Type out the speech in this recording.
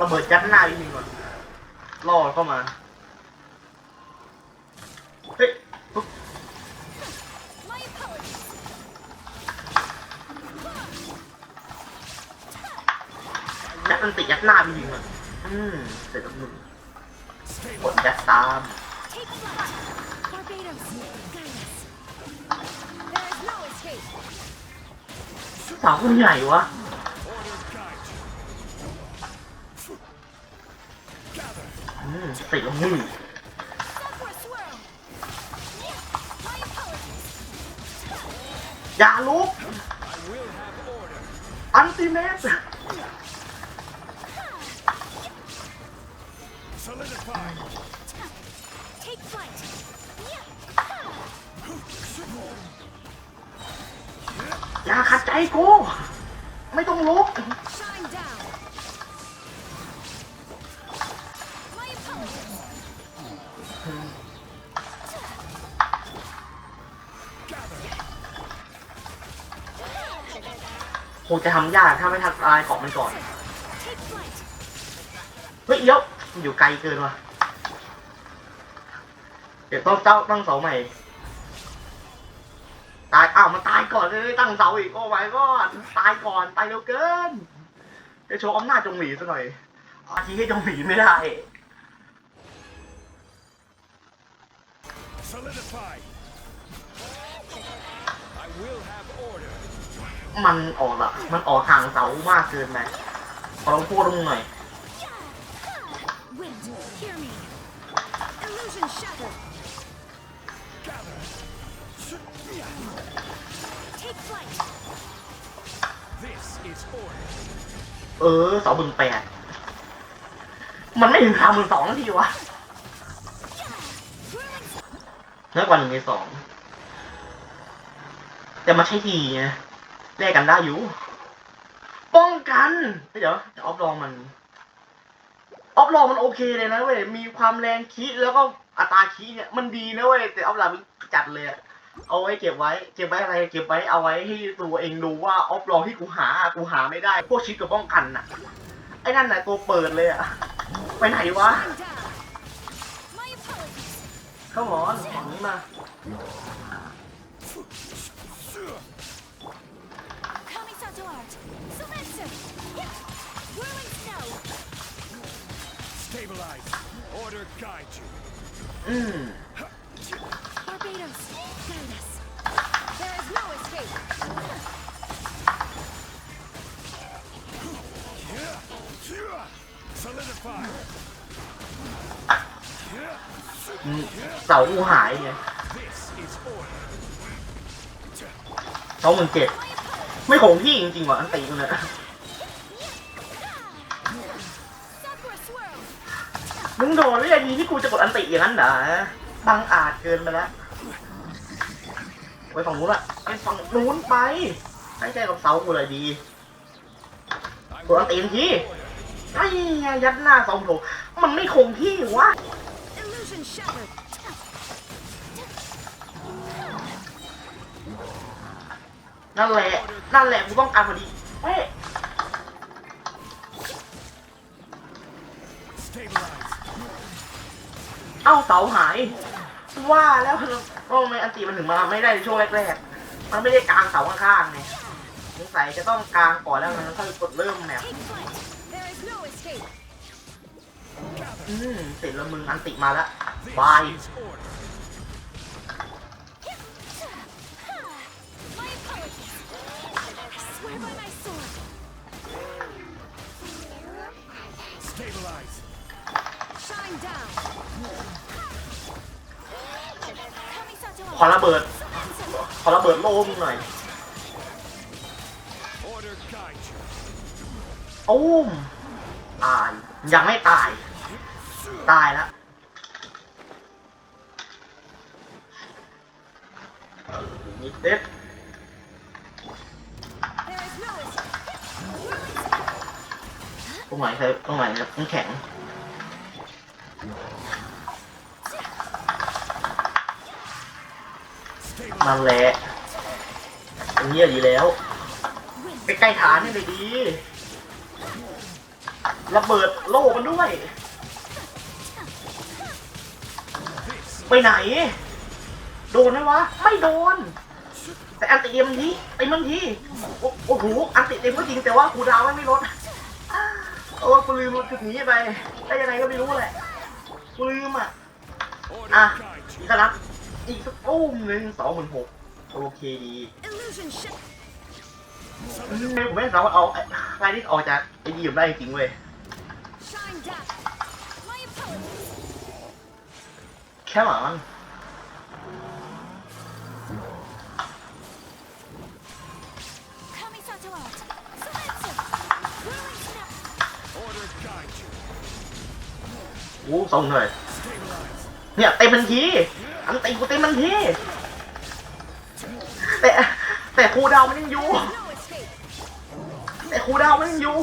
ระเบิดยัดหน้าอีกทีก่อนล่อเข้ามาเฮ้ยปุ๊บ My apologies. ยัดมันติดยัดหน้าไปยิงมันอืมเสร็จแล้วหนึ่งกดยัดตาม Take flight. Barbados, guide us. There is no escape. สาวคนใหญ่วะ สติอมึงอย่าลุกอันติเมตอย่าขัดใจกู ไม่ต้องลุก คงจะทำยากถ้าไม่ทักทายเกาะมันก่อน เฮ้ยเดี๋ยวมันอยู่ไกลเกินว่ะ เดี๋ยวต้องเจ้าตั้งเสาใหม่ ตายอ้าวมันตายก่อนเลยตั้งเสาอีกโอ้ยก็ตายก่อนตายเร็วเกินจะโชว์อำนาจจงหลีซะหน่อยอาทีให้จงหลีไม่ได้ มันออกอะมันออกห่างเสามากเกินไปขอลองพูดตรงหน่อยเออสองหมื่นแปดมันไม่ถึงสามหมื่นสองทีวะน้อยกว่าหนึ่งในสองแต่มาใช้ทีไง แลกกันได้อยู่ ป้องกันเดี๋ยวออฟลองมัน ออฟลองมันโอเคเลยนะเว้ย มีความแรงคิแล้วก็อัตราคิเนี่ยมันดีนะเว้ย แต่ออฟลองมันจัดเลยเอาไว้เก็บไว้ เก็บไว้อะไร เก็บไว้เอาไว้ให้ตัวเองดูว่าออฟลองที่กูหา กูหาไม่ได้ พวกชิดกับป้องกันน่ะ ไอ้นั่นน่ะตัวเปิดเลยอะไปไหนวะเข้าหมอนฝั่งนี้มา guide you. อืม Barbados, guide us. There is no escape. Solidify. อืมเสากูหายไง This is order. สองหมื่นเจ็ดไม่คงที่จริงๆว่ะอันตีมันเลย มึงโดนวินาทีที่กูจะกดอันติอย่างนั้นเหรอบังอาจเกินไปแล้วไปฝั่งนู้นอะไปฝั่งนู้นไปให้ใจกับเสากูเลยดีกดอันติทันทีไอ้ไงยัดหน้าเสาโถมันไม่คงที่วะนั่นแหละ นั่นแหละกูต้องการพอดีเฮ้ เอ้าเสาหาย ว่าแล้วโอ้ไมอันติมันถึงมาไม่ได้ในช่วงแรกๆมันไม่ได้กลางเสาข้างๆไงสงสัยจะต้องกลางก่อนแล้วมันค่อยกดเริ่มแมปอืมเสร็จแล้วมึงอันติมาแล้วบาย ขอระเบิด ขอระเบิดโลมงหน่อย Order guide you. ตุ้มตาย ยังไม่ตาย ตายแล้วนิดเด็ดตรงไหนเคยตรงไหนเนี่ยน้ำแข็ง นั่นแหละอย่างนี้ยดีแล้ว Wind. ใกล้ฐานนี่เลยดีระเบิดโล่มันด้วย ไปไหน โดนไหมวะ ไม่โดน แต่อันติเต็มทีเต็มทันทีโอ้โอ้โหอันติเต็มก็จริงแต่ว่าคูดาวไม่ลดเออกูลืมจุดนี้ไปได้ยังไงก็ไม่รู้แหละกูลืมอะ order Ah. guide you. กระนับ อีกสักตุ้มหนึ่งสองหมื่นหกโอเคดี Illusion ship. ไม่ผมไม่สามารถเอาไอ้ไลน์นี้ออกจากไอ้ดีมได้จริงเว้ย Shine down. My apologies. แค่หมามัน Kamisato out. Sometsu. Whirling snap. Order guide you. โอ้ส่งหน่อย Stabilize. เนี่ยเต็มทันที อันตีกูเต็มทันทีแต่แต่ครูดาวมันยังอยู่แต่ครูดาวมันยังอยู่